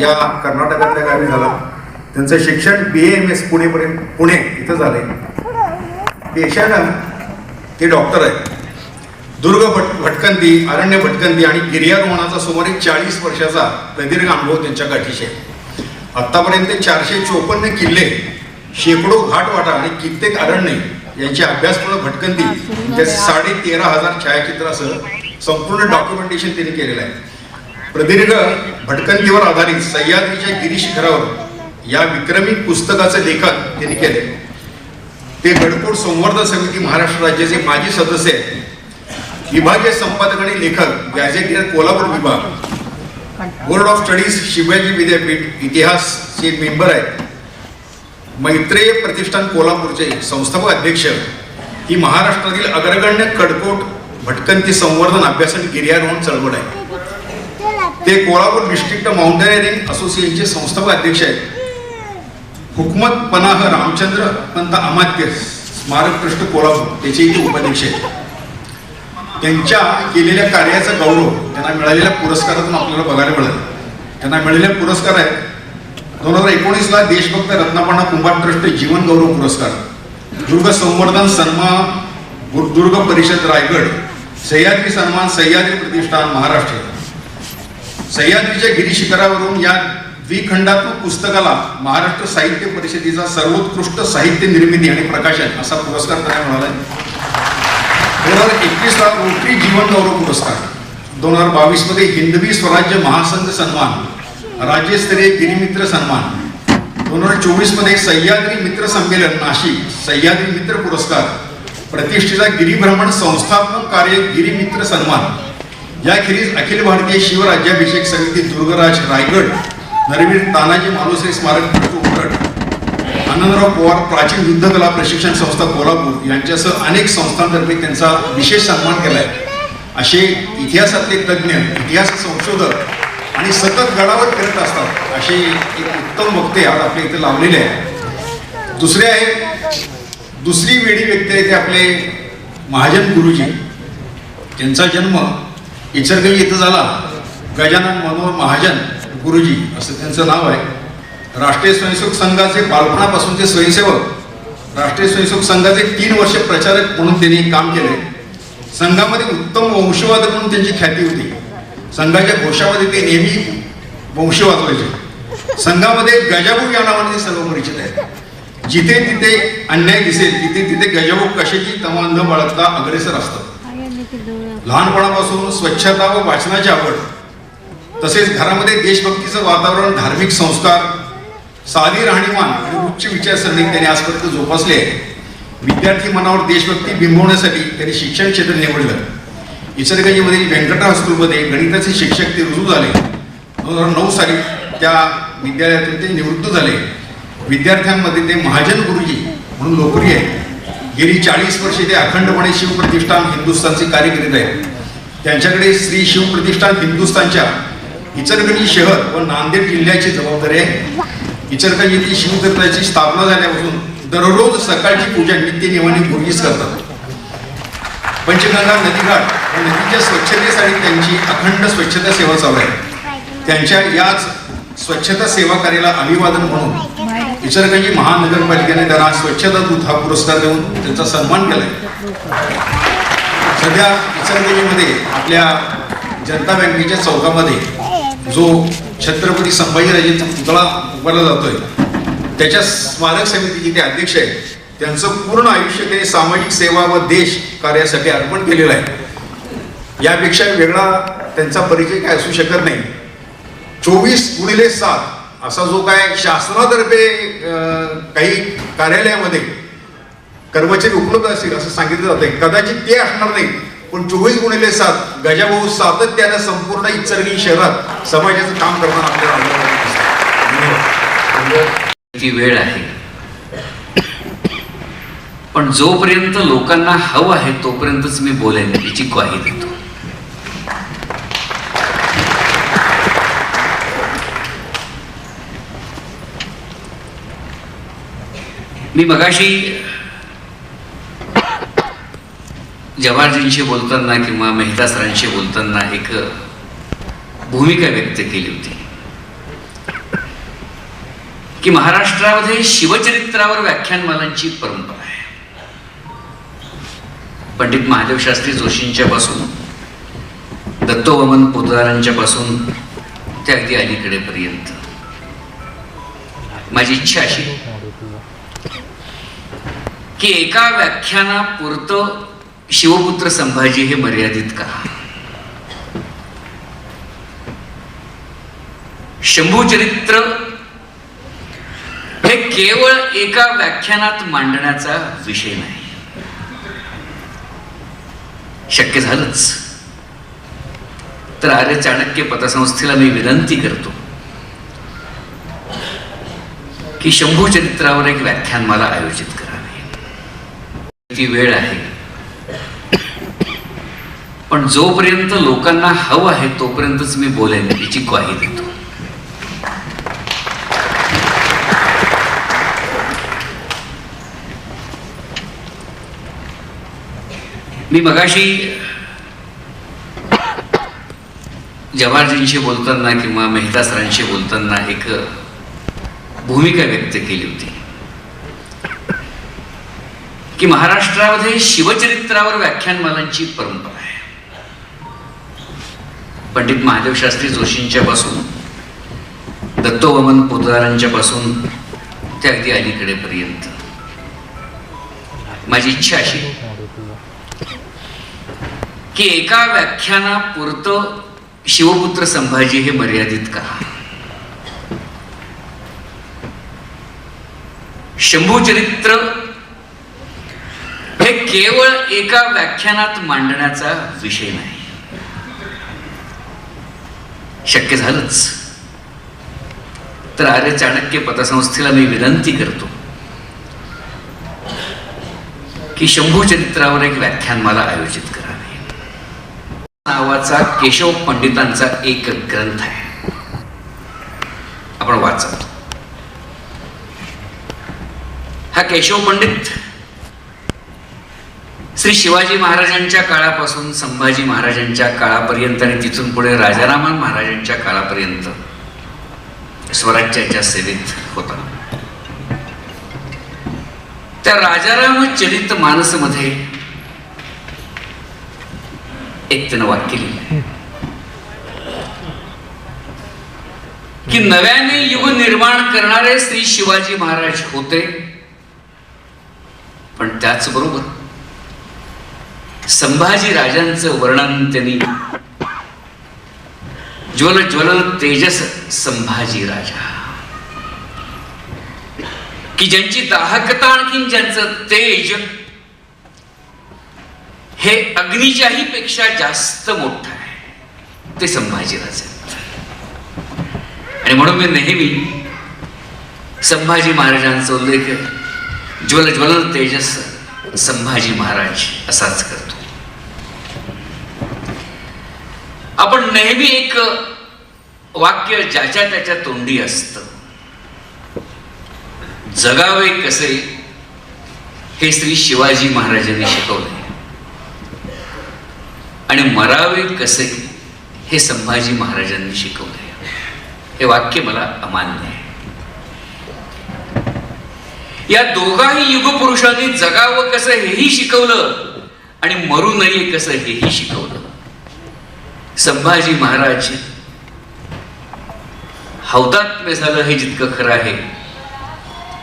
या कर्नाटकातल्या गावी झाला. त्यांचं शिक्षण बी एम एस पुणेपर्यंत पुणे इथं झालंय. पेशानं ते डॉक्टर आहेत. दुर्ग भट भटकंती अरण्य भटकंती आणि गिर्यारोहणाचा सुमारे चाळीस वर्षाचा प्रदीर्घ अनुभव त्यांच्या गाठीशी आहे. आत्तापर्यंत चारशे चोपन्न किल्ले शेकडो घाटवाटा आणि कित्येक अरण्य यांची अभ्यासपूर्ण भटकंती त्या साडे तेरा हजार छायाचित्रासह संपूर्ण डॉक्युमेंटेशन त्यांनी केलेलं आहे. प्रदीर्घ भटकंतीवर आधारित सह्याद्रीच्या गिरीशिखरावर या विक्रमी पुस्तकाचं लेखन त्यांनी केले ते गडकोट संवर्धन समिती महाराष्ट्र राज्याचे माजी सदस्य आहेत. विभागीय संपादक आणि लेखक गॅझेटियर कोल्हापूर विभाग. बोर्ड ऑफ स्टडीज शिवाजी विद्यापीठ इतिहासचे मेंबर आहेत. मैत्रेय प्रतिष्ठान कोल्हापूरचे संस्थापक अध्यक्ष. ही महाराष्ट्रातील अग्रगण्य कडकोट भटकंती संवर्धन अभ्यास आणि गिर्यारोहण चळवळ आहे. ते कोल्हापूर डिस्ट्रिक्ट माउंटेनिअरिंग असोसिएशनचे संस्थापक अध्यक्ष आहेत. हुकमत पनाह रामचंद्र पंत अमात्य स्मारक ट्रस्ट कोल्हापूर त्याचे इथे उपाध्यक्ष आहेत. त्यांच्या केलेल्या कार्याचा गौरव त्यांना मिळालेल्या पुरस्कारातून आपल्याला बघायला मिळेल. त्यांना मिळालेले पुरस्कार आहेत. दोन हजार एकोणीसला देशभक्त रत्नापणा कुंभार ट्रस्ट जीवन गौरव पुरस्कार. दुर्ग संवर्धन सन्मान दुर्ग परिषद रायगड सह्याद्री सन्मान सह्याद्री प्रतिष्ठान महाराष्ट्र. सह्याद्रीच्या गिरीशिखरावरून या द्विखंडात्मक पुस्तकाला महाराष्ट्र साहित्य परिषदेचा सर्वोत्कृष्ट साहित्य निर्मिती आणि प्रकाशन असा पुरस्कार त्यांना मिळाला दोन हजार एकवीसला रोटरी जीवन गौरव पुरस्कार. दोन हजार बावीसमध्ये हिंदवी स्वराज्य महासंघ सन्मान. राज्यस्तरीय गिरीमित्र सन्मान. दोन हजार चोवीसमध्ये सह्याद्री मित्र संमेलन नाशिक सह्याद्री मित्र पुरस्कार. प्रतिष्ठेचा गिरीभ्रमण संस्थात्मक कार्य गिरीमित्र सन्मान. याखेरीज अखिल भारतीय शिवराज्याभिषेक समिती दुर्गराज रायगड नरवीर तानाजी मालुसरे स्मारक ट्रस्ट आनंदराव पवार प्राचीन युद्धकला प्रशिक्षण संस्था कोल्हापूर यांच्यासह अनेक संस्थांतर्फे त्यांचा विशेष सन्मान केलाय. असे इतिहासातले तज्ज्ञ इतिहास संशोधक आणि सतत गडावर करत असतात असे एक उत्तम वक्ते आज आपल्या इथे लावलेले आहेत. दुसरे आहे दुसरी वेळी व्यक्ती आहे ते आपले महाजन गुरुजी. त्यांचा जन्म इचरगंज इथं झाला. गजानन मनोहर महाजन गुरुजी असं त्यांचं नाव आहे. राष्ट्रीय स्वयंसेवक संघाचे बालपणापासूनचे स्वयंसेवक. राष्ट्रीय स्वयंसेवक संघाचे तीन वर्ष प्रचारक म्हणून त्यांनी काम केले संघामध्ये उत्तम वंशवादक म्हणून त्यांची ख्याती होती. संघाच्या घोषामध्ये ते नेहमी वंश वाचवायचे संघामध्ये गजाभाऊ या नावाने सर्व परिचित आहेत. जिथे तिथे अन्याय दिसेल तिथे तिथे गजाभाऊ कशाची तमा न बाळगता अग्रेसर असतात लहानपणापासून स्वच्छता व वाचनाची आवड. तसेच घरामध्ये देशभक्तीचं वातावरण धार्मिक संस्कार साधी राहणीमान आणि उच्च विचारसरणी त्यांनी आजपर्यंत जोपासले आहे विद्यार्थी मनावर देशभक्ती बिंबवण्यासाठी त्यांनी शिक्षण क्षेत्र निवडलं. इचलकरंजीमधील व्यंकटा स्कूलमध्ये गणिताचे शिक्षक ते रुजू झाले. दोन हजार नऊ साली त्या विद्यालयातून ते निवृत्त झाले. विद्यार्थ्यांमध्ये ते महाजन गुरुजी म्हणून लोकप्रिय आहेत. गेली चाळीस वर्षे ते अखंडपणे शिवप्रतिष्ठान हिंदुस्थानचे कार्य करीत आहेत. त्यांच्याकडे श्री शिवप्रतिष्ठान हिंदुस्थानच्या इचलकरंजी शहर व नांदेड जिल्ह्याची जबाबदारी आहे. इचलकरंजी येथील शिवतीर्थाची स्थापना झाल्यापासून दररोज सकाळची पूजा नित्य नियमाने करतात. पंचगंगा नदीघाट व नदीच्या स्वच्छतेसाठी त्यांची अखंड स्वच्छता सेवा चालू आहे. त्यांच्या याच स्वच्छता सेवा कार्याला अभिवादन म्हणून इचलकरंजी महानगरपालिकेने त्यांना स्वच्छता दूत हा पुरस्कार देऊन त्यांचा सन्मान केलाय. सध्या इचलकरंजीमध्ये आपल्या जनता बँकेच्या चौकामध्ये जो छत्रपती संभाजीराजेंचा पुतळा उभारला जातोय त्याच्या स्मारक समितीचे ते अध्यक्ष आहेत त्यांचं पूर्ण आयुष्य त्यांनी सामाजिक सेवा व देश कार्यासाठी अर्पण केलेलं आहे. यापेक्षा वेगळा त्यांचा परिचय काय असू शकत नाही. चोवीस गुणिले सात असा जो काय शासनातर्फे काही कार्यालयामध्ये कर्मचारी उपलब्ध असतील असं सांगितलं जातंय कदाचित ते असणार नाही पण चोवीस गुणिले सात गजाभाऊ सातत्यानं संपूर्ण इचरगी शहरात समाजाचं काम करताना आपल्याला वेळ आहे. पण जोपर्यंत लोकांना हवं आहे तोपर्यंतच मी बोलेन याची ग्वाही देतो मी मगाशी जवाहरजींशी बोलताना किंवा मेहता सरांशी बोलताना एक भूमिका व्यक्त केली होती. की महाराष्ट्रामध्ये शिवचरित्रावर व्याख्यानमालांची परंपरा आहे. पंडित महादेव शास्त्री जोशींच्या पासून दत्तोवमन पोतदारांच्या पासून ते अगदी अलीकडे पर्यंत माझी इच्छा अशी की एका व्याख्यानापुरतं शिवपुत्र संभाजी हे मर्यादित का शंभू चरित्र हे केवळ एका व्याख्यानात मांडण्याचा विषय नाही. शक्य झालंच. तर आर्य चाणक्य पतसंस्थेला मी विनंती करतो की शंभू चरित्रावर एक व्याख्यान मला आयोजित ती वेळ आहे. पण जोपर्यंत लोकांना हवं आहे तोपर्यंतच मी बोलेन याची ग्वाही देतो. मी मगाशी जवाहरजींशी बोलताना किंवा मेहता सरांशी बोलताना एक भूमिका व्यक्त केली होती. की महाराष्ट्रामध्ये शिवचरित्रावर व्याख्यानमालांची परंपरा आहे. पंडित महादेव शास्त्री जोशींच्या पासून दत्तोवमन पोतदारांच्या पासून ते अगदी अलीकडे पर्यंत माझी इच्छा अशी की एका व्याख्यानापुरतं शिवपुत्र संभाजी हे मर्यादित का शंभू चरित्र हे केवळ एका व्याख्यानात मांडण्याचा विषय नाही. शक्य झालंच. तर आर्य चाणक्य पतसंस्थेला मी विनंती करतो की शंभू चरित्रावर एक व्याख्यान मला आयोजित करावे नावाचा केशव पंडितांचा एक ग्रंथ आहे. आपण वाचा. हा केशव पंडित श्री शिवाजी महाराजांच्या काळापासून संभाजी महाराजांच्या काळापर्यंत आणि तिथून पुढे राजारामन महाराजांच्या काळापर्यंत स्वराज्याच्या सेवेत होता. त्या राजाराम चरित मानसमध्ये एक त्यानं वाक्य लिहिलं. की नव्याने युग निर्माण करणारे श्री शिवाजी महाराज होते पण त्याचबरोबर संभाजी राजांचं वर्णन त्यांनी. ज्वल ज्वल तेजस संभाजी राजा की ज्यांची दाहकता आणखीन ज्यांचं तेज हे अग्नीच्याही पेक्षा जास्त मोठं आहे. ते संभाजीराजे. आणि म्हणून मी नेहमी संभाजी महाराजांचा उल्लेख ज्वल ज्वल तेजस संभाजी महाराज असाच करतो. आपण नेहमी एक वाक्य ज्याच्या त्याच्या तोंडी असत. जगावे कसे हे श्री शिवाजी महाराजांनी शिकवले आणि मरावे कसे हे संभाजी महाराजांनी शिकवले हे वाक्य मला अमान्य आहे. या दोघाही युगपुरुषांनी जगावं कसं हेही शिकवलं आणि मरू नये कसं हेही शिकवलं. संभाजी महाराज हौदात्म्य झालं हे जितकं खरं आहे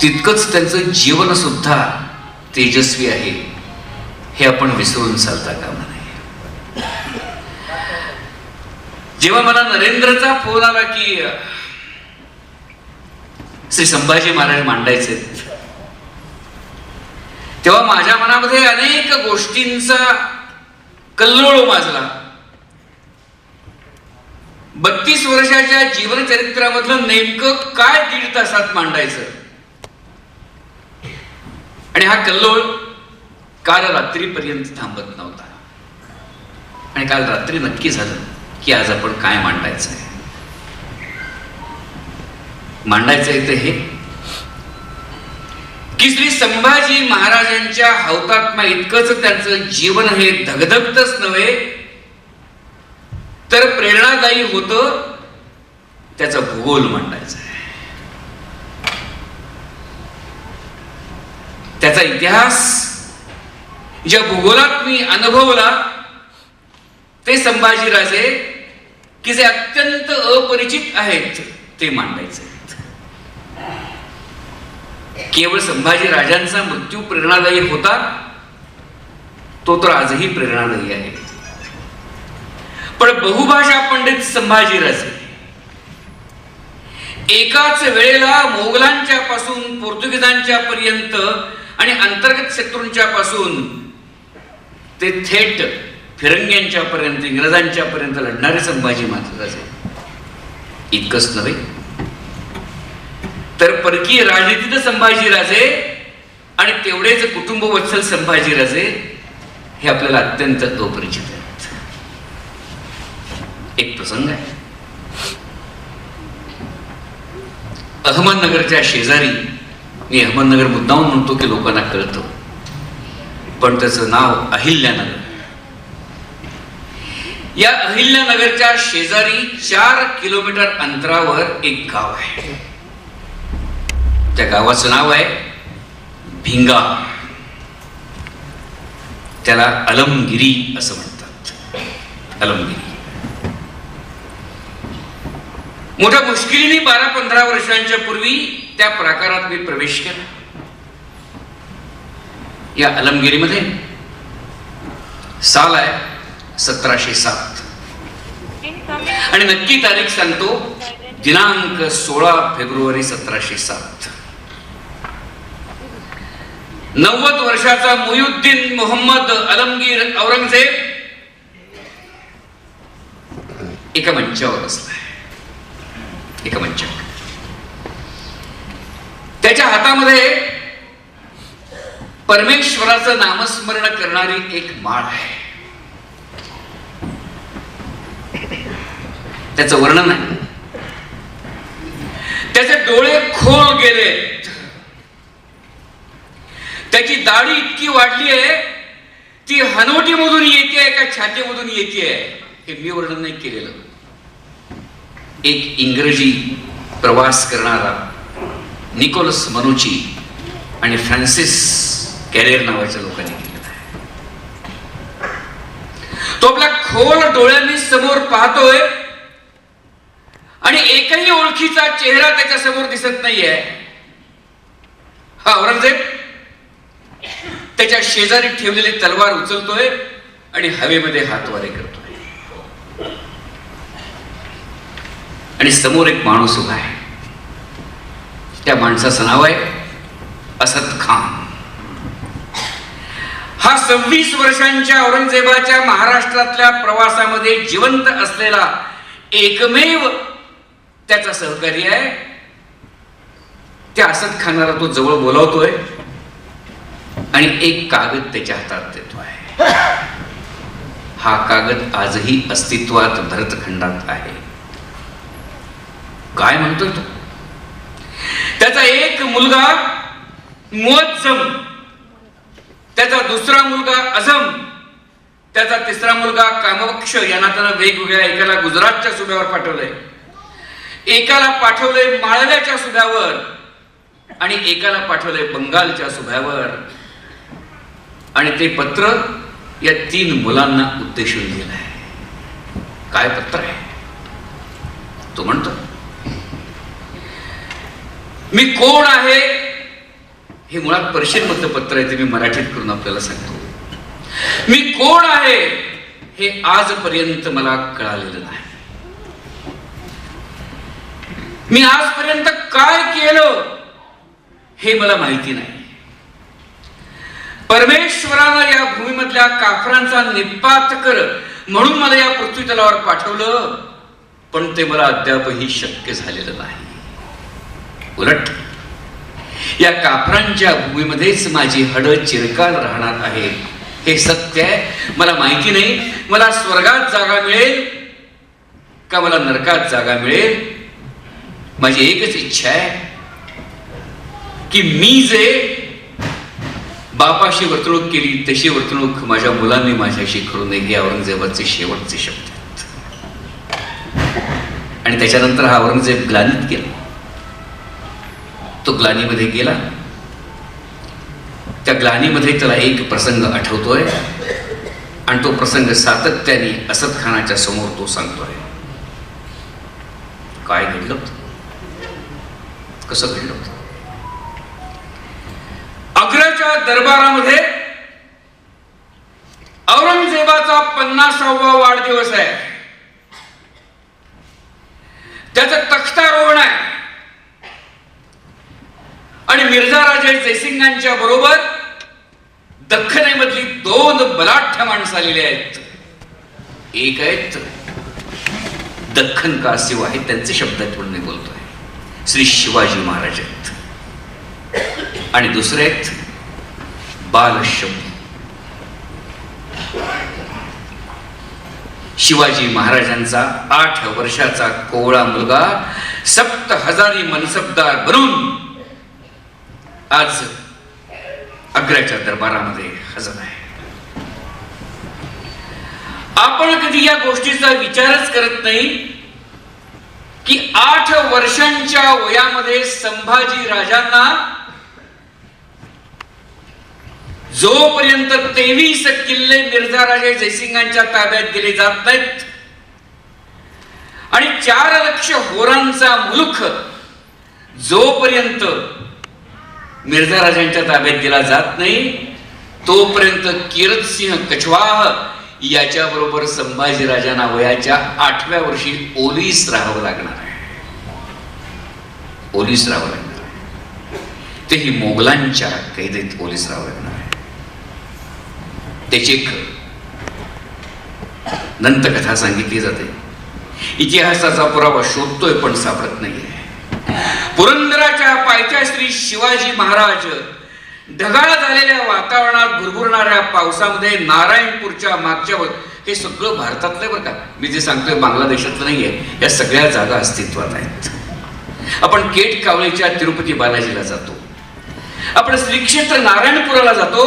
तितकंच त्यांचं जीवन सुद्धा तेजस्वी आहे हे आपण विसरून चालता कामा नये. जेव्हा मला नरेंद्रचा फोन आला की श्री संभाजी महाराज मांडायचे तेव्हा माझ्या मनामध्ये अनेक गोष्टींचा कल्लोळ माजला. बत्तीस वर्षाच्या जीवनचरित्रामधलं नेमकं काय दीड तासात मांडायचं? आणि हा कल्लोळ काल रात्रीपर्यंत थांबत नव्हता. आणि काल रात्री नक्की झालं की आज आपण काय मांडायचं आहे? मांडायचं आहे ते हे की श्री संभाजी महाराजांच्या हौतात्मा इतकंच त्यांचं जीवन हे धगधगतच नव्हे तर प्रेरणादायी होतं त्याचा भूगोल मांडायचा आहे. त्याचा इतिहास ज्या भूगोलात मी अनुभवला ते संभाजीराजे की जे अत्यंत अपरिचित आहेत ते मांडायचे केवळ संभाजी राजांचा मृत्यू प्रेरणादायी होता तो तर आजही प्रेरणादायी आहे. पण बहुभाषा पंडित संभाजीराजे एकाच वेळेला मोगलांच्या पासून पोर्तुगीजांच्या पर्यंत आणि अंतर्गत शत्रूंच्या पासून ते थेट फिरंग्यांच्या पर्यंत इंग्रजांच्या पर्यंत लढणारे संभाजी महाराज इतकंच नव्हे. तर परकीय राजनीतीत संभाजी राजे आणि तेवढेच कुटुंब वत्सल संभाजीराजे हे आपल्याला अत्यंत अपरिचित आहे एक प्रसंग आहे. अहमदनगरच्या शेजारी मी अहमदनगर मुद्दाहून म्हणतो की लोकांना कळतं. पण त्याचं नाव अहिल्यानगर या अहिल्यानगरच्या शेजारी चार किलोमीटर अंतरावर एक गाव आहे. त्या गावाचं नाव आहे भिंगा. त्याला अलमगिरी असं म्हणतात. अलमगिरी. मोठ्या मुश्किलीने बारा पंधरा वर्षांच्या पूर्वी त्या प्रकारात मी प्रवेश केला. या अलमगिरीमध्ये साल आहे सतराशे सात. आणि नक्की तारीख सांगतो दिनांक सोळा फेब्रुवारी सतराशे सात. नव्वद वर्षाचा मुयुद्दीन मोहम्मद अलमगीर औरंगजेब एका मंचावर बसलाय एका त्याच्या हातामध्ये परमेश्वराचं नामस्मरण करणारी एक माळ आहे. त्याच वर्णन आहे. त्याचे डोळे खोल गेले. त्याची दाढी इतकी वाढली आहे ती हनवटीमधून येते का छातीमधून येते हे मी वर्णन नाही केलेलं. एक इंग्रजी प्रवास करणारा निकोलस मनुची आणि फ्रान्सिस कॅरियर नावाच्या लोकांनी केलेला आहे. तो आपल्या खोल डोळ्यांनी समोर पाहतोय आणि एकही ओळखीचा चेहरा त्याच्यासमोर दिसत नाहीये. हा औरंगजेब त्याच्या शेजारी ठेवलेली तलवार उचलतोय आणि हवेमध्ये हातवारे करतोय. आणि समोर एक माणूस उभा आहे. त्या माणसाचं नाव आहे असद खान. हा सव्वीस वर्षांच्या औरंगजेबाच्या महाराष्ट्रातल्या प्रवासामध्ये जिवंत असलेला एकमेव त्याचा सहकारी आहे. त्या असद खानाला तो जवळ बोलावतोय आणि एक कागद त्याच्या हातात देतो आहे हा कागद आजही अस्तित्वात भरतखंडात आहे. काय म्हणतोय तो? त्याचा एक मुलगा मुअज्जम त्याचा दुसरा मुलगा अझम त्याचा तिसरा मुलगा कामवक्ष यांना त्यानं वेगवेगळ्या एकाला गुजरातच्या सुभ्यावर पाठवलंय. एकाला पाठवलंय माळव्याच्या सुभ्यावर आणि एकाला पाठवलंय बंगालच्या सुभ्यावर. आणि ते पत्र या तीन मुलांना उद्देशून लिहिलं आहे काय पत्र आहे? तो म्हणतो मी कोण आहे? हे मुळात परिषद मधलं पत्र आहे ते मी मराठीत करून आपल्याला सांगतो. मी कोण आहे? हे आजपर्यंत मला कळालेलं नाही. मी आजपर्यंत काय केलं? हे मला माहिती नाही. परमेश्वरानं या भूमीमधल्या काफरांचा निपात कर म्हणून मला या पृथ्वी तलावर पाठवलं पण ते मला अद्यापही शक्य झालेलं नाही. उलट. या काफरांच्या भूमीमध्येच माझी हड चिरकाल राहणार आहे. हे सत्य आहे. मला माहिती नाही. मला स्वर्गात जागा मिळेल का मला नरकात जागा मिळेल? माझी एकच इच्छा आहे की मी जे बापाशी वर्तणूक केली तशी वर्तणूक माझ्या मुलांनी माझ्याशी करू नये हे औरंगजेबाचे शेवटचे शब्द आहेत. आणि त्याच्यानंतर हा औरंगजेब ग्लानित केला तो ग्लानीमध्ये गेला त्या ग्लानीमध्ये त्याला एक प्रसंग आठवतोय आणि तो प्रसंग सातत्याने असद खानाच्या समोर तो सांगतोय काय घडलं होतं? कसं घडलं होतं? आग्र्याच्या दरबारामध्ये औरंगजेबाचा पन्नासावा वाढदिवस आहे त्याचं तख्तारोहण आहे आणि मिर्झा राजे जयसिंगांच्या बरोबर दख्खनेमधली दोन बलाढ्य माणसं आलेली आहेत. एक आहेत दख्खन कासिव आहेत त्यांचे शब्द आहेत म्हणून मी बोलतोय. श्री शिवाजी महाराज आहेत. आणि दुसरे आहेत बालशब्द शिवाजी महाराजांचा आठ वर्षाचा कोवळा मुलगा सप्त हजारी मनसबदार बनून आज अग्र्याच्या दरबारामध्ये हजर आहे. आपण कधी या गोष्टीचा विचारच करत नाही की आठ वर्षांच्या वयामध्ये संभाजी राजांना जोपर्यंत तेवीस किल्ले मिर्झा राजे जयसिंगांच्या ताब्यात दिले जात नाहीत आणि चार लक्ष होरांचा मुलुख जोपर्यंत मिर्झा राजांच्या ताब्यात दिला जात नाही. तोपर्यंत किरत सिंह कछवाह याच्या बरोबर संभाजी वयाच्या आठव्या वर्षी ओलीस राहावं लागणार आहे. ओलीस राहावं लागणार आहे. तेही मोगलांच्या कैदेत ओलीस राहावं लागणार आहे. त्याची एक दंतकथा सांगितली जाते. इतिहासाचा पुरावा शोधतोय पण सापडत नाही पुरण पायथ्या श्री शिवाजी महाराज ढगाळ झालेल्या वातावरणात भुरभुरणाऱ्या पावसामध्ये नारायणपूरच्या मागच्यावर हे सगळं भारतातलं बरं का? मी जे सांगतोय बांगलादेशातलं नाहीये या सगळ्या जागा अस्तित्वात आहेत. आपण केट कावळीच्या तिरुपती बालाजीला जातो. आपण श्री क्षेत्र नारायणपुराला जातो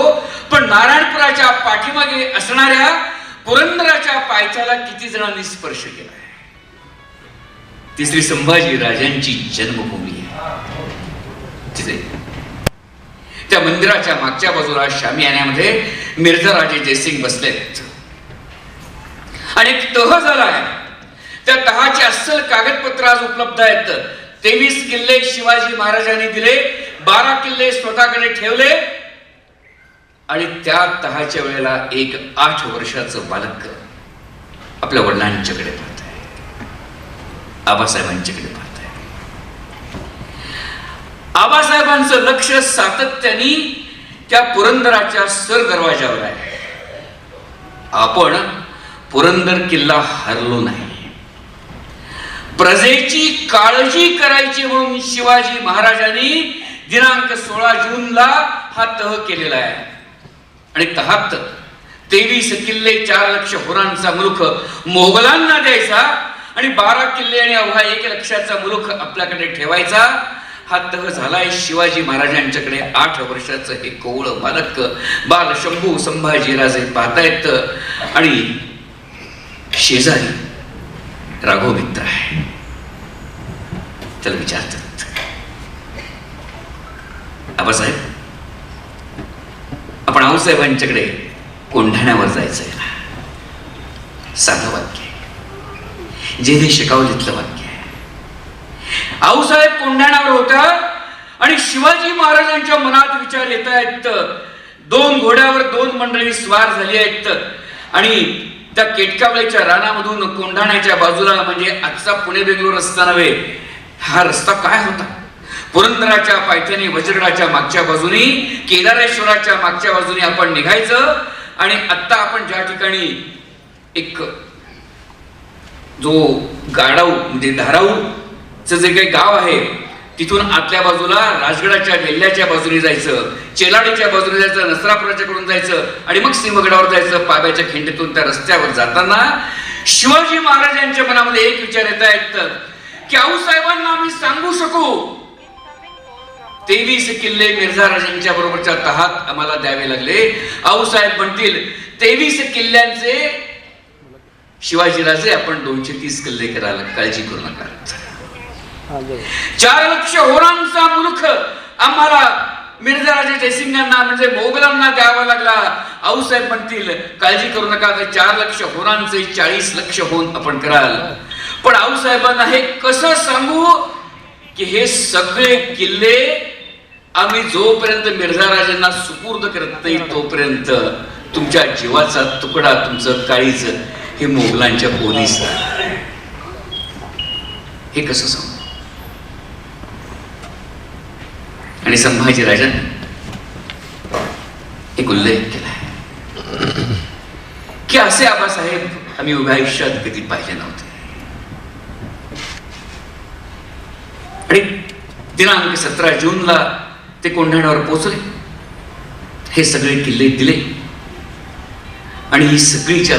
पण नारायणपुराच्या पाठीमागे असणाऱ्या पुरंदराच्या पायथ्याला किती जणांनी स्पर्श केला आहे तिसरी संभाजी राजांची जन्मभूमी तिथे. त्या मंदिराच्या मागच्या बाजूला शामियान्यामध्ये मिर्झा राजे जयसिंग बसलेत. आणि एक तह झाला आहे. त्या तहाचे अस्सल कागदपत्र आज उपलब्ध आहेत. तेवीस किल्ले शिवाजी महाराजांनी दिले बारा किल्ले स्वतःकडे ठेवले आणि त्या तहाच्या वेळेला एक आठ वर्षाचं बालक आपल्या वडिलांच्याकडे पाहत आहे. आबासाहेबांच्याकडे पाहत आबासाहेबांचं लक्ष सातत्याने त्या पुरंदराच्या सर दरवाजावर आहे. आपण पुरंदर किल्ला हरलो नाही. प्रजेची काळजी करायची म्हणून शिवाजी महाराजांनी दिनांक सोळा जूनला हा तह केलेला आहे. आणि तहात तेवीस किल्ले चार लक्ष होरांचा मुलुख मोगलांना द्यायचा आणि बारा किल्ले आणि अवघा एक लक्षाचा मुलुख आपल्याकडे ठेवायचा. हा तह झालाय शिवाजी महाराजांच्याकडे. आठ वर्षाचं हे कोवळ बालक बाल शंभू संभाजीराजे पाहतायत. आणि शेजारी राघव मित्र आहे. त्याला विचारतात. आबासाहेब आपण आऊसाहेबांच्याकडे कोंढाण्यावर जायचंय ना? साधं वाक्य. जे ते शिकावलीतलं वाक्य. आऊसाहेब कोंढाण्यावर होत्या आणि शिवाजी महाराजांच्या मनात विचार येत आहेत. दोन घोड्यावर दोन मंडळी स्वार झाली आहेत. आणि त्या केटकावळीच्या रानामधून कोंढाण्याच्या बाजूला म्हणजे आजचा पुणे बेंगलोर रस्ता नव्हे हा रस्ता काय होता? पुरंदराच्या पायथ्याने वज्रगडाच्या मागच्या बाजूनी केदारेश्वराच्या मागच्या बाजूनी आपण निघायचं. आणि आत्ता आपण ज्या ठिकाणी एक जो गाडाऊ म्हणजे धाराऊ जे काही गाव आहे तिथून आतल्या बाजूला राजगडाच्या वेल्ल्याच्या बाजूने जायचं चेलाडीच्या बाजूने जायचं नसरापुराच्या कडून जायचं आणि मग सिंहगडावर जायचं पाब्याच्या खिंडीतून त्या रस्त्यावर जाताना शिवाजी महाराजांच्या मनामध्ये एक विचार येत आहेत की आऊसाहेबांना आम्ही सांगू शकू. तेवीस किल्ले मिर्झा राजांच्या बरोबरच्या तहात आम्हाला द्यावे लागले. आऊसाहेब म्हणतील तेवीस किल्ल्यांचे शिवाजीराजे आपण दोनशे तीस किल्ले करायला काळजी करू नका. चार लक्ष होरांचा मुलुख आम्हाला मिर्झा जयसिंगांना म्हणजे मोगलांना द्यावा लागला. आऊसाहेब म्हणतील काळजी करू नका तर चार लक्ष होरांचे चाळीस लक्ष होऊन आपण कराल. पण आऊसाहेबांना हे कसं सांगू की हे सगळे किल्ले आम्ही जोपर्यंत मिर्झा राजांना सुपूर्द करत नाही तोपर्यंत तुमच्या जीवाचा तुकडा तुमचं काळीच हे मोगलांच्या पोलीस हे कसं सांगू? आणि संभाजी राजांनी एक उल्लेख केला की असे आबासाहेब आम्ही उभ्या आयुष्यात कधी पाहिले नव्हते. आणि दिनांक सतरा जूनला ते कोंढाण्यावर पोहोचले. हे सगळे किल्ले दिले. आणि ही सगळीच्या